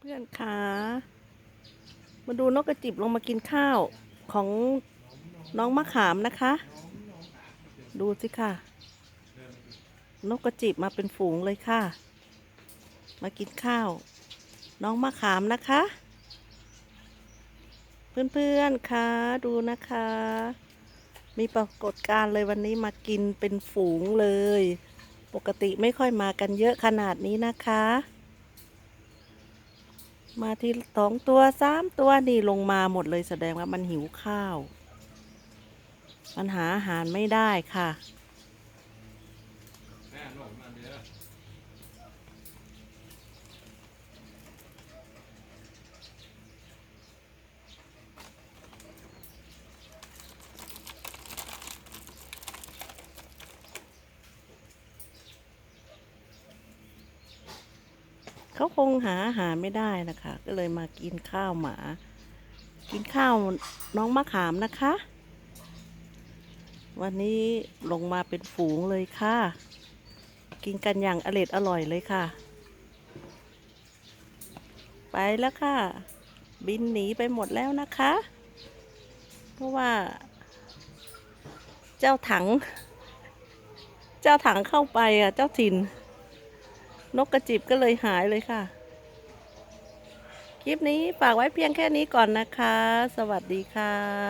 เพื่อนๆค่ะมาดูนกกระจิบลงมากินข้าวของน้องมะขามนะคะ ดูสิค่ะ นกกระจิบมาเป็นฝูงเลยค่ะ มากินข้าว น้องมะขามนะคะ เพื่อนๆค่ะดูนะคะ มีปรากฏการณ์เลยวันนี้มากินเป็นฝูงเลย ปกติไม่ค่อยมากันเยอะขนาดนี้นะคะ มาทีสองตัวสามตัวนี่ลงมาหมดเลยแสดงว่ามันหิวข้าว มันหาอาหารไม่ได้ค่ะ เขาคงหาอาหารไม่ได้นะคะ ก็เลยมากินข้าวหมา กินข้าวน้องมะขามนะคะ วันนี้ลงมาเป็นฝูงเลยค่ะ กินกันอย่างอร็ดอร่อยเลยค่ะ ไปแล้วค่ะ บินหนีไปหมดแล้วนะคะ เพราะว่า เจ้าถัง เจ้าถังเข้าไปอะ เจ้าถิ่น นกกระจิบก็เลยหายเลยค่ะ คลิปนี้ฝากไว้เพียงแค่นี้ก่อนนะคะ สวัสดีค่ะ